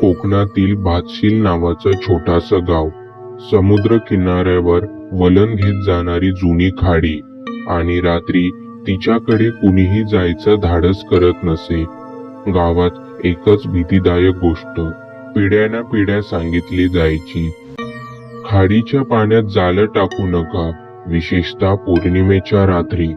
कोकणातील भातशील नावाचं छोटासं गाव. समुद्र किनाऱ्यावर वलन घेत जाणारी जुनी खाडी आणि रात्री तिच्याकडे कुणीही जायचं धाडस करत नसे. गावात एकच भीतीदायक गोष्ट पिढ्याना पिढ्या सांगितली जायची. खाडीच्या पाण्यात जालं टाकू नका विशेषतः पौर्णिमेच्या रात्री.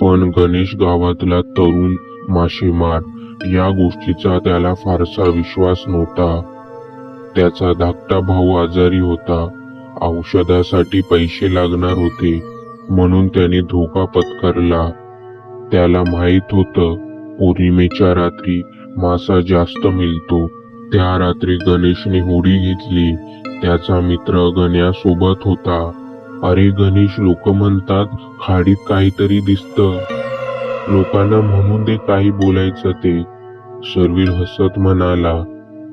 पण गणेश गावातला तरुण मासेमार या गोष्टीचा त्याला फारसा विश्वास नव्हता. त्याचा धाकटा भाऊ आजारी होता. औषधासाठी पैसे लागणार होते म्हणून त्याने धोका पत्करला. त्याला माहीत होतं पौर्णिमेच्या रात्री मासा जास्त मिळतो. त्या रात्री गणेशने होडी घेतली. त्याचा मित्र गण्या सोबत होता. अरे गणेश लोक म्हणतात खाडीत काहीतरी दिसतं. लोकांना म्हणून दे काही बोलायचं ते. शर्वीर हसत म्हणाला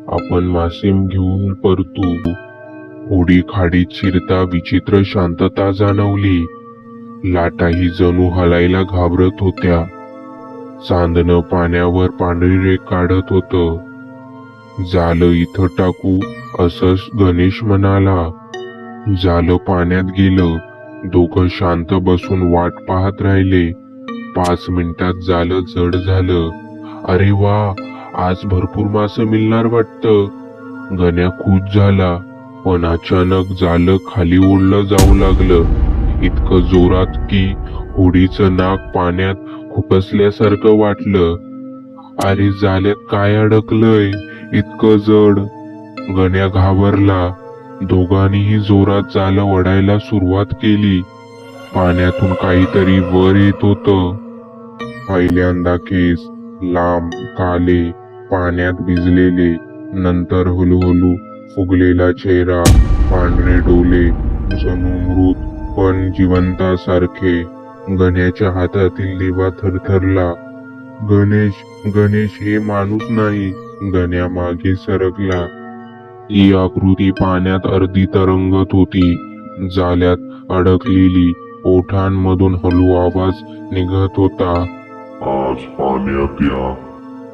आपण मासेम घेऊन परतू. होडी खाडीत शिरता विचित्र शांतता जाणवली. लाटाही जणू हलायला घाबरत होत्या. चांदणं पाण्यावर पांढरी रेख काढत होत. झालं इथं टाकू असंच गणेश म्हणाला. झालं पाण्यात गेलं. दोघं शांत बसून वाट पाहत राहिले. पाच मिनिटात जालं जड झालं. अरे वा आज भरपूर मास मिळणार वाटतं. गण्या खुश झाला. पण अचानक झालं खाली ओढलं जाऊ लागलं. इतकं जोरात की होडीचं नाक पाण्यात खुपसल्यासारखं वाटलं. अरे जाल्यात काय अडकलंय? इतकं जड. गण्या घाबरला. दोघांनीही जोरात जालं वडायला सुरुवात केली. पाण्यातून काहीतरी वर येत होतं. पहिल्यांदा केस लांब काले पाण्यात भिजलेले नंतर हळूहळू फुगलेला चेहरा पांढरे डोले जणू मृत पण जिवंतासारखे. गण्याच्या हातातील दिवा थरथरला. गणेश गणेश हे माणूस नाही गण्या मागे सरकला. ही आकृती पाण्यात अर्धी तरंगत होती. जाल्यात अडकलेली ओठांमधून हळू आवाज निघत होता. आज पाण्यात या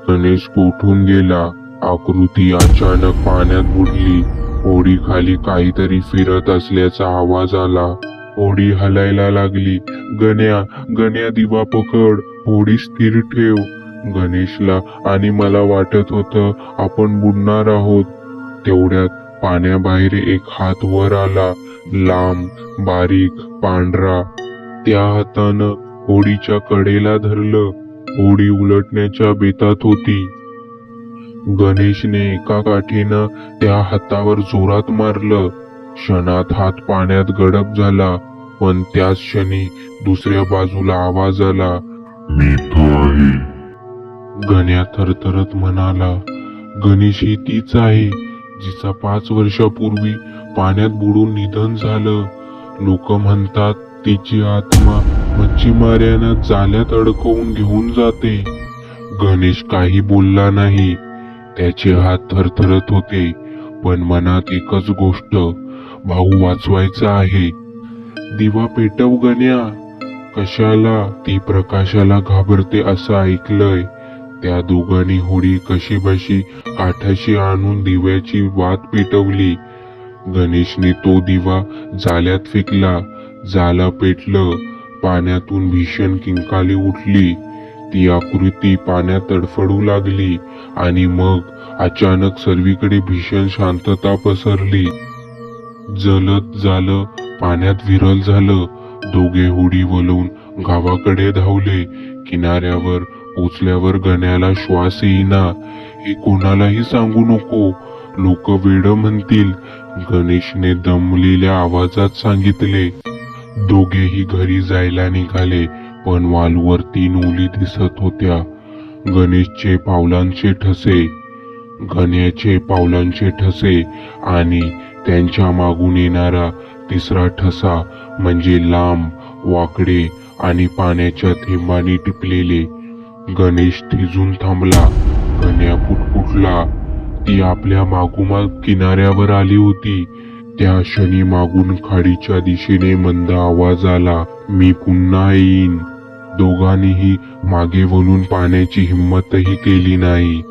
गणेश उठून गेला? आकृती अचानक पाण्यात बुडली. होडी खाली काहीतरी फिरत असल्याचा आवाज आला. होडी हलायला लागली. गण्या गण्या दिवा पकड. होडी स्थिर ठेव. गणेशला आणि मला वाटत होतं आपण बुडणार आहोत. तेवढ्यात पाण्याबाहेर एक हात वर आला. लांब बारीक पांढरा. त्या हातानं होडीच्या कडेला धरलं होडी उलटण्याच्या बेतात होती. गणेशने एका काठीनं त्या हातावर जोरात मारलं. क्षणात हात पाण्यात गडप झाला पण त्याच क्षणी दुसऱ्या बाजूला आवाज आला. मी इथं आहे. गण्या थरथरत म्हणाला गणेश ही तीच आहे जिचा पाच वर्षापूर्वी पाण्यात बुडून निधन झालं. लोक म्हणतात तिची आत्मा मच्छीमाऱ्यांना जाल्यात अडकवून घेऊन जाते. गणेश काही बोलला नाही. त्याचे हात थरथरत होते पण मनात एकच गोष्ट भाऊ वाचवायचा आहे. दिवा पेटव गण्या. कशाला? ती प्रकाशाला घाबरते असं ऐकलंय. त्या दोघांनी होडी कशी बशी काठाशी आणून दिव्याची वात पेटवली. गणेशने तो दिवा जाल्यात फेकला. जाला पेटलं. पाण्यातून भीषण किंकाली उठली. ती आकृती पाण्यात तडफडू लागली आणि मग अचानक सर्वीकडे भीषण शांतता पसरली. जलद झालं पाण्यात विरल झालं. दोघे होडी वलवून गावाकडे धावले. किनाऱ्यावर पोचल्यावर गण्याला श्वास येईना. हे कोणालाही सांगू नको. लोक वेड म्हणतील. गणेशने दमलेल्या आवाजात सांगितले दोघेही घरी जायला निघाले पण वालवर तीन उली दिसत होत्या. गणेशचे पावलांचे ठसे. गण्याचे पावलांचे ठसे आणि त्यांच्या मागून येणारा तिसरा ठसा म्हणजे लांब वाकडे आणि पाण्याच्या थेंबाने टिपलेले. गणेश थिजून थांबला. गण्या पुटपुटला. ती आपल्या मागोमाग किनाऱ्यावर आली होती. त्या क्षणी मागून खाडीच्या दिशेने मंद आवाज आला मी पुन्हा येईन. दोघांनीही मागे वळून पाण्याची हिंमतही केली नाही.